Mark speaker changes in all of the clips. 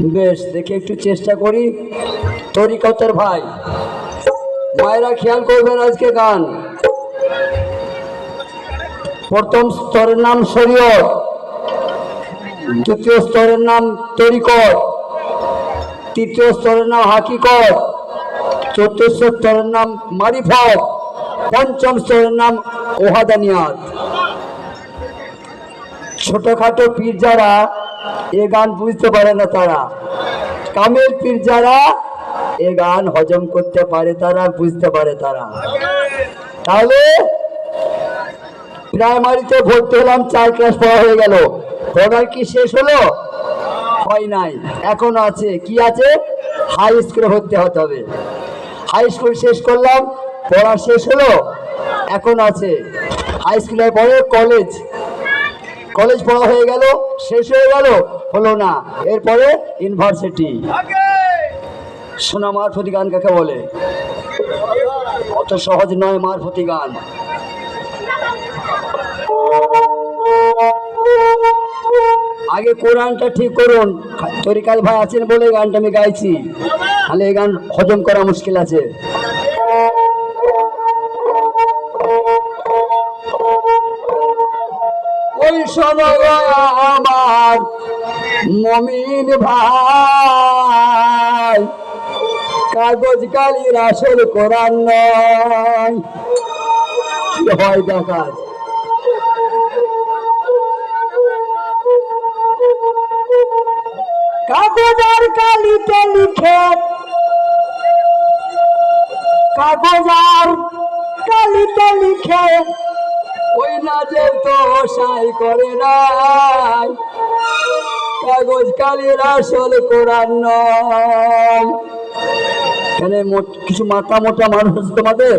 Speaker 1: বেশ, দেখে একটু চেষ্টা করি। তরিকতের ভাই, মায়েরা খেয়াল করবেন আজকে গান। প্রথম স্তরের নাম শরীয়ত, দ্বিতীয় স্তরের নাম তরিকত, তৃতীয় স্তরের নাম হাকিকত, চতুর্থ স্তরের নাম মারিফত, পঞ্চম স্তরের নাম ওহাদানিয়াত। ছোটখাটো পীর যারা এ গান বুঝতে পারে না তারা। কামেল পীর যারা, এ গান হজম করতে পারে তারা, বুঝতে পারে তারা। তাহলে প্রাইমারিতে ভর্তি হলাম, চার ক্লাস পড়া হয়ে গেল। পড়ার কি শেষ হলো? হয় নাই। এখন আছে। কি আছে? হাই স্কুলে ভর্তি হতে হবে। হাই স্কুল শেষ করলাম, পড়া শেষ হলো, এখন আছে। হাই স্কুলের পরে কলেজ। কলেজ পড়া হয়ে গেল, শেষ হয়ে গেল, হলো না। এরপরে ইউনিভার্সিটি। সোনা মারফতি গান কাকে বলে? অত সহজ নয় মারফতি গান আগে কোরআনটা ঠিক করুন। তরিকাল ভাই আছেন বলে গানটা আমি গাইছি। তাহলে এই গান হজম করা মুশকিল আছে। মমিন ভাই। কাগজ কালির আসল কোরআন নয়। হয় দেখাজ। কাগজ আর কালিতে লিখে। কাগজ আর কালিতে লিখে। ওই না যে তো সাই করে নাই। কাগজ কালির আসল কোরআন এখানে কিছু মাথা মোটা মানুষ তোমাদের?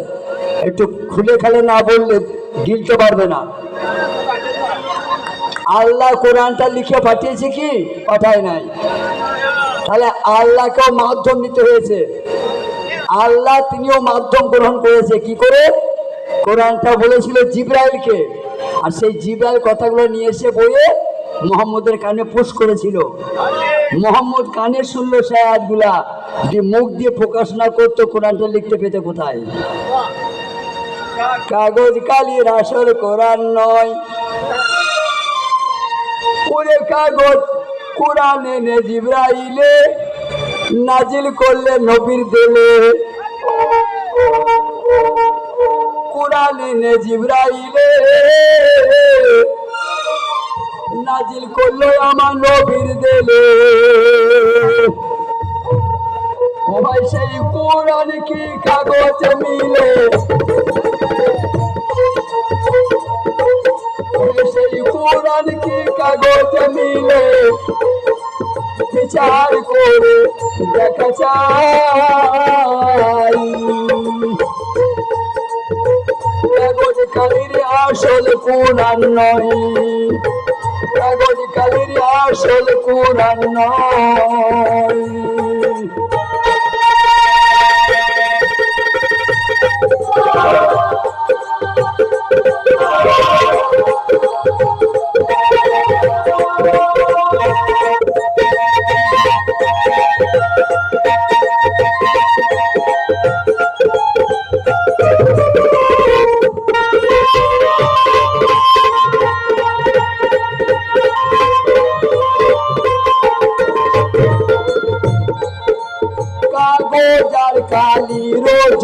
Speaker 1: একটু খুলে খালে না বললে গিলতে পারবে না। আল্লাহ কোরআনটা লিখে পাঠিয়েছে কি? পাঠায় নাই। তাহলে আল্লাহকেও মাধ্যম নিতে হয়েছে। আল্লাহ তিনিও মাধ্যম গ্রহণ করেছে। কি করে? কোরআনটা বলেছিল জিব্রাইলকে। আর সেই জিব্রাইল কথাগুলো নিয়ে এসে বইয়ে মোহাম্মদের কানে পুশ করেছিল। মোহাম্মদ কানে শুনলো সে যে মুখ দিয়ে প্রকাশ না করতো, কোরআনটা লিখতে পেতে কোথায়? কাগজ কালির আসল কোরআন নয়। ওরে কাগজ, কোরআন এনে জিব্রাইলে নাজিল করলে নবীর দেলে। এনে জিব্রাইলে। নাজিল করল আমার নবীর দেলে। ভাই সেই কোরআন কি কাগজ মিলে? সেই কোরআন কি কাগজ মিলে? বিচার করে দেখা চাই আসল কোরআন নয়। কাগজ কালির আসল কোরআন নয়। কাগজ কালি রোজ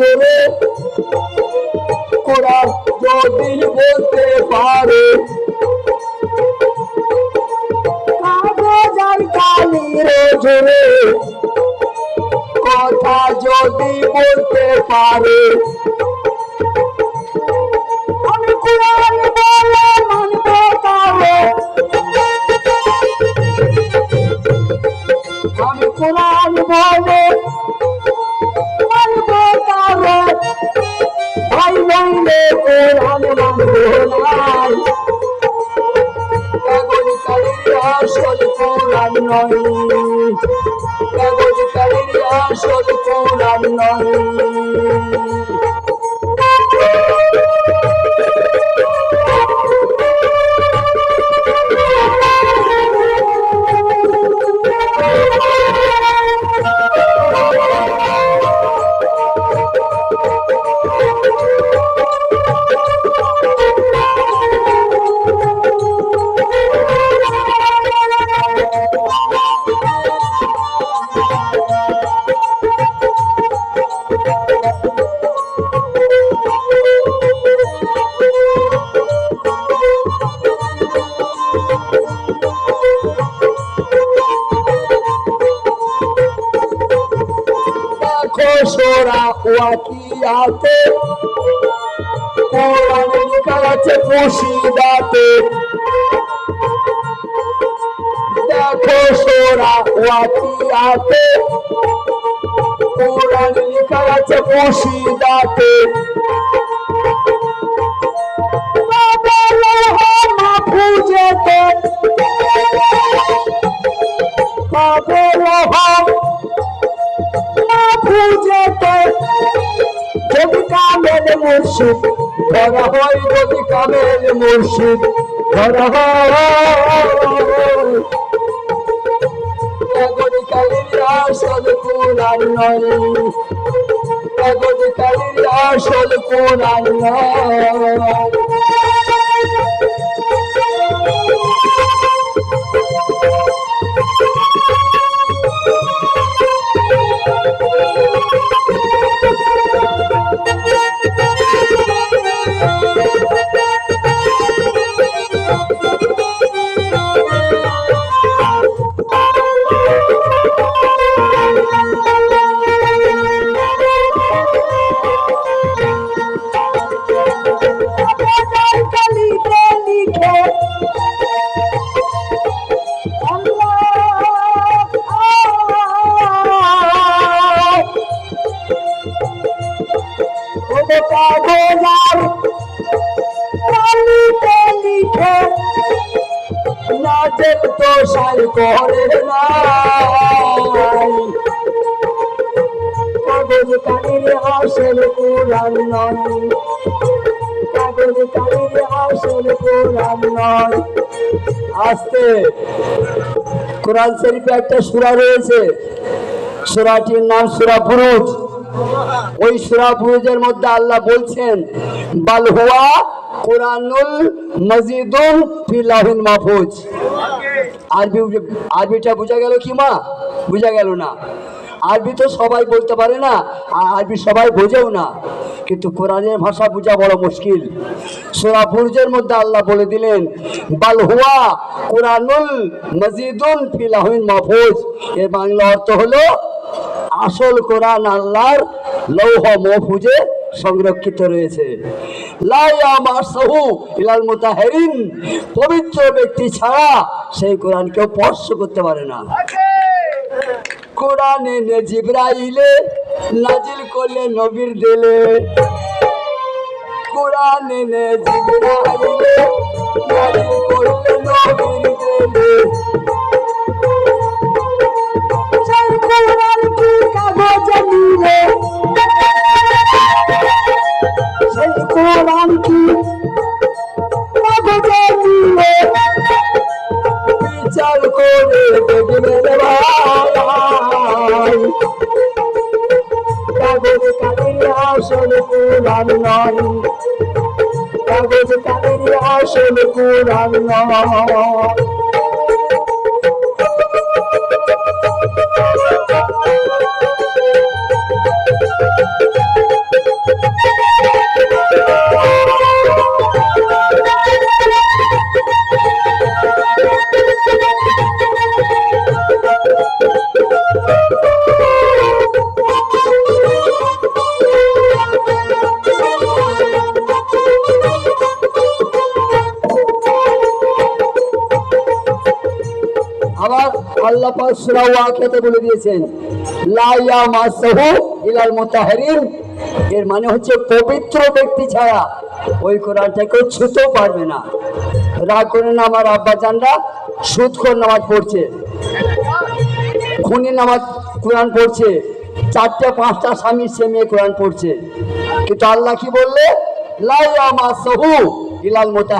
Speaker 1: কোরআন যদি বলতে পারে। কাগজ আর কালি রোজ রে। কথা যদি বলতে পারে। আমি কোরআন তাহলে আমি কোরআন বলে ভাই কোরআন মানবো কাগজ কালির আসল কোরআন নয়। কাগজ কালির আসল কোরআন নয়। ওয়াকিয়াতে কোরআন লেখা আছে মুর্শিদাতে। দেখো সোরা ওয়াকিয়াতে কোরআন লেখা আছে মুর্শিদাতে। মুর্শিদ, ধরা হয় যদি কামেল মুর্শিদ, ধরা হয়। আসল কোরআন নয় এগোদি কালির আসল কোরআন কালিতে লিখে নাচের তো সাই করে না কাগজ কালির আসল কোরআন আস্তে। কোরআন শরীফে একটা সূরা রয়েছে। সূরাটির নাম সূরা বুরুজ ওই সূরা বুরুজের মধ্যে আল্লাহ বলছেন, বাল হুয়া কোরআনুল মজিদুন ফি লাহিল মাহফুজ। আরবি আরবিটা বোঝা গেল কি মা? বোঝা গেল না। আরবি তো সবাই বলতে পারে না, আর আরবি সবাই বোঝেও না। কিন্তু কোরআনের ভাষা বোঝা বড় মুশকিল। সোরা বুর্জের মধ্যে আল্লাহ বলে দিলেন, বাল হুয়া কোরআনুল মজিদুন ফিলাহিন মাহফুজ। এর বাংলা অর্থ হলো আসল কোরআন আল্লাহর লৌহ মহফুজে সংরক্ষিত রয়েছে। ইলাল মুতাহেরিন পবিত্র ব্যক্তি ছাড়া সেই কোরআন কেউ স্পর্শ করতে পারে না। কোরআনে নে জিব্রাইলে নাজিল করলে নবীর দিলে। কোরআনে নে জিব্রাইলে নাজিল করলে নবীর দিলে। কাগজ কাগের আসল কোরআন নয় কাগজ কাগের আসল কোরআন নয় আল্লাহ পাক সূরা ওয়াকিয়াতে বলে দিয়েছেন, লা ইয়ামাসহু ইলাল মুতাহহিরিন এর মানে হচ্ছে পবিত্র ব্যক্তি ছাড়া ওই কোরআনটা কেউ ছুতেও পারবে না। রাগ করে না আমার আব্বা জানরা সুদখোর নামাজ পড়ছে। খুনি নামাজ কোরআন পড়ছে। চারটে, পাঁচটা স্বামী, সে মেয়ে কোরআন পড়ছে। কিন্তু আল্লাহ কি বললে? লা ইয়ামাসহু ইলাল মুতাহহিরিন